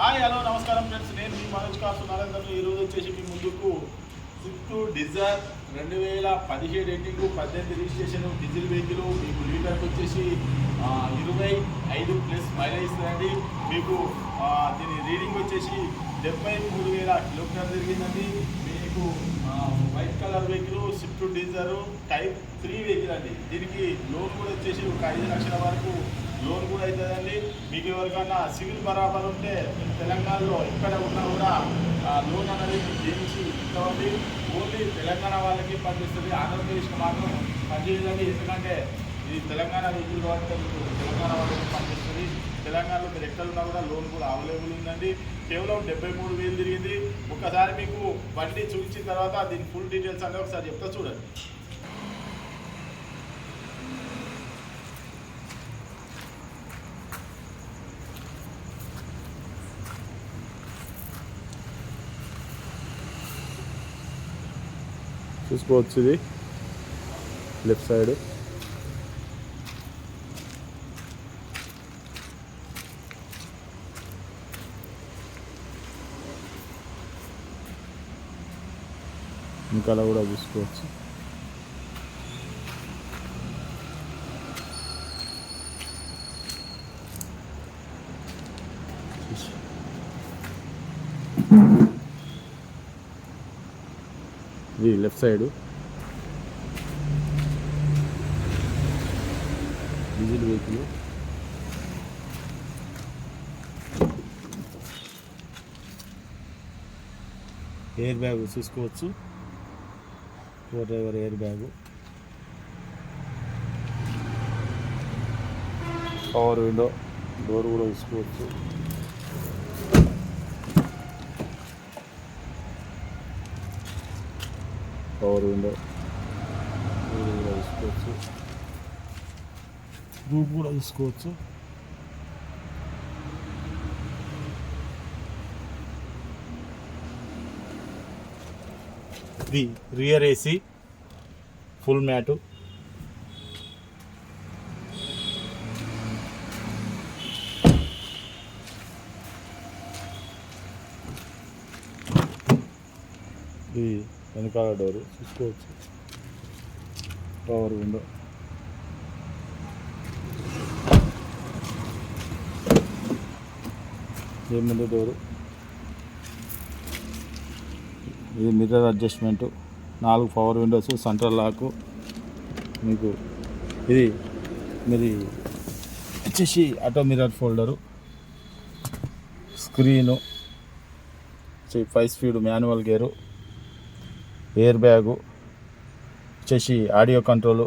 Hi hello నమస్కారం friends. నేను మీ మనోజ్ కాసు. నరేందర్ ఈరోజు వచ్చేసి మీ ముందుకు స్విఫ్ట్ డిజైర్ రెండు వేల పదిహేడు ఎండింగ్ పద్దెనిమిది రిజిస్ట్రేషన్ డీజిల్ వెహికల్. మీకు లీటర్కి వచ్చేసి ఇరవై ఐదు ప్లస్ మైలేజ్ ఇస్తుందండి మీకు దీని రీడింగ్ వచ్చేసి డెబ్బై మూడు వేల కిలోమీటర్ జరిగిందండి మీకు white colour vehicle Swift Dzire type three vehicle అండి. దీనికి లోన్ కూడా వచ్చేసి ఒక ఐదు లక్షల వరకు లోన్ కూడా అవుతుందండి. మీకు ఎవరికైనా సివిల్ బరాబర్ ఉంటే తెలంగాణలో ఎక్కడ ఉన్నా కూడా లోన్ అనేది మీకు చేయించి ఓన్లీ తెలంగాణ వాళ్ళకి పనిచేస్తుంది. ఆంధ్రప్రదేశ్కి మాత్రం పనిచేయదండి. ఎందుకంటే ఇది తెలంగాణ వెహికల్ కాబట్టి మీకు తెలంగాణ వాళ్ళకి పనిచేస్తుంది. తెలంగాణలో మీరు ఎక్కడ ఉన్నా కూడా లోన్ కూడా అవైలబుల్ ఉందండి. కేవలం డెబ్బై మూడు వేలు తిరిగింది. ఒక్కసారి మీకు బండి చూపించిన తర్వాత దీని ఫుల్ డీటెయిల్స్ అనేది ఒకసారి చెప్తా చూడండి. చూసుకోవచ్చు ఇది లెఫ్ట్ సైడ్ ఇంకా అలా కూడా చూసుకోవచ్చు ఇది left side. Diesel vehicle. Airbag చూసుకోవచ్చు four driver airbag. Power window door కూడా చూసుకోవచ్చు పవర్ విండో. కూడా చూసుకోవచ్చు రూప్ కూడా తీసుకోవచ్చు. ఇది రియర్ ఏసీ ఫుల్ మ్యాటు. ఇది వెనకాల డోరు చూసుకోవచ్చు. పవర్ విండో ఇది ముందు డోరు. ఇది మిర్రర్ అడ్జస్ట్మెంట్ నాలుగు పవర్ విండోస్ సెంట్రల్ లాక్ మీకు ఇది మీది వచ్చేసి auto mirror folder screen five speed manual gear airbag వచ్చేసి ఆడియో కంట్రోలు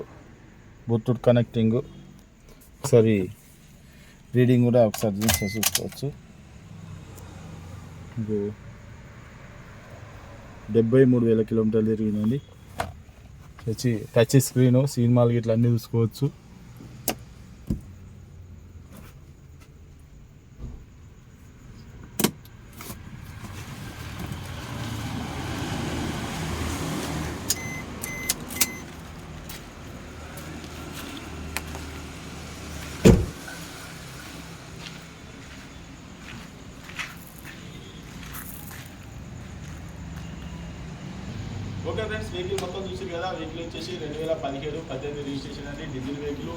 బ్లూటూత్ కనెక్టింగ్ ఒకసారి రీడింగ్ కూడా ఒకసారి చూసి చూసుకోవచ్చు. డెబ్బై మూడు వేల కిలోమీటర్లు తిరిగిందండి. వచ్చి టచ్ స్క్రీను సినిమాలు ఇట్లా అన్నీ చూసుకోవచ్చు. ఓకే ఫ్రెండ్స్ వెహికల్ మొత్తం చూసారు కదా వెహికల్ వచ్చేసి రెండు వేల పదిహేడు పద్దెనిమిది రిజిస్ట్రేషన్ అండి డీజిల్ వెహికల్.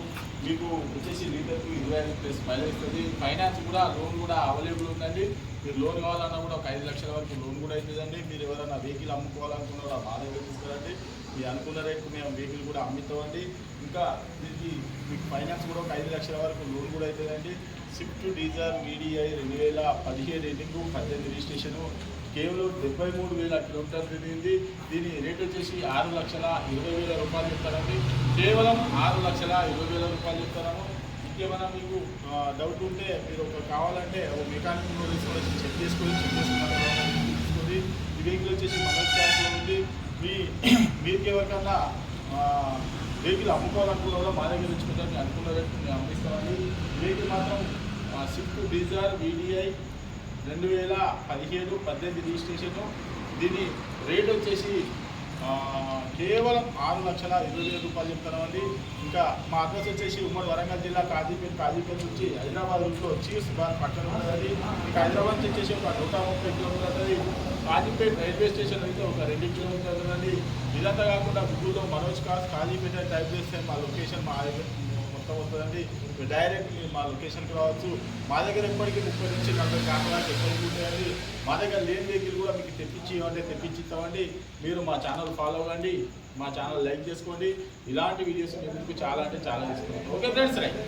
మీకు వచ్చేసి లీటర్కు ఇరవై ఐదు ప్లస్ మైలేజ్ ఇస్తుంది ఫైనాన్స్ కూడా లోన్ కూడా అవైలబుల్ ఉందండి. మీరు లోన్ కావాలన్నా కూడా ఒక ఐదు లక్షల వరకు లోన్ కూడా అవుతుందండి మీరు ఎవరైనా వెహికల్ అమ్ముకోవాలనుకున్నా కూడా మా దగ్గర తీసుకురండి మీరు అనుకున్న రేటు మేము వెహికల్ కూడా అమ్ముతామండి. ఇంకా దీనికి మీకు ఫైనాన్స్ కూడా ఒక ఐదు లక్షల వరకు లోన్ కూడా అవుతుందండి స్విఫ్ట్ డీజర్ వీడిఐ రెండు వేల పదిహేడు ఎన్నింగ్ పద్దెనిమిది రిజిస్ట్రేషను కేవలం డెబ్బై మూడు వేల కిలోమీటర్లు తిరిగింది. దీని రేట్ వచ్చేసి ఆరు లక్షల ఇరవై వేల రూపాయలు చెప్తారండి. కేవలం ఆరు లక్షల ఇరవై వేల రూపాయలు చెప్తాను ఇంకేమైనా మీకు డౌట్ ఉంటే మీరు ఒక కావాలంటే ఒక మెకానిక్ తీసుకొని చెక్ చేసుకొని చెక్ చేసుకుని ఈ వెహికల్ వచ్చేసి మన క్యాష్లో ఉంది. మీ మీకు ఎవరికన్నా వెహికల్ అమ్ముకోవాలనుకున్నారో కూడా మా దగ్గర తెచ్చుకుంటారు మీ అనుకున్న రేటు మేము అమ్మిస్తామండి వెహికల్ మాత్రం స్విఫ్ట్ డిజైర్ వీడిఐ రెండు వేల పదిహేడు పద్దెనిమిది రిజిస్ట్రేషన్ దీని రేట్ వచ్చేసి కేవలం ఆరు లక్షల ఇరవై వేల రూపాయలు చెప్తామండి ఇంకా మా అడ్రస్ వచ్చేసి ఉమ్మడి వరంగల్ జిల్లా కాజీపేట కాజీపేట నుంచి హైదరాబాద్ రూట్లో చీర్స్ బార్ పక్కన ఉంటుంది ఇంకా హైదరాబాద్ నుంచి వచ్చేసి ఒక నూట ముప్పై కిలోమీటర్లు ఉంటుంది కాజీపేట రైల్వే స్టేషన్ అయితే ఒక రెండు కిలోమీటర్లు ఉంటుందండి ఇదంతా కాకుండా గూగుల్లో మనోజ్ కార్స్ కాజీపేట టైప్ చేస్తే మా లొకేషన్ మా దగ్గర మొత్తం వస్తుందండి. మీరు డైరెక్ట్ మీరు మా లొకేషన్కి రావచ్చు. మా దగ్గర ఎప్పటికీ ముప్పై నుంచి నలభై కాకడానికి ఎప్పటికీ ఉంటాయండి. మా దగ్గర లేని వెహికల్ కూడా మీకు తెప్పించి ఇవ్వండి తెప్పించి ఇస్తామండి మీరు మా ఛానల్ ఫాలో అవ్వండి. మా ఛానల్ లైక్ చేసుకోండి. ఇలాంటి వీడియోస్ మీకు చాలా అంటే చాలా తీసుకుంటాం ఓకే ఫ్రెండ్స్ రైట్.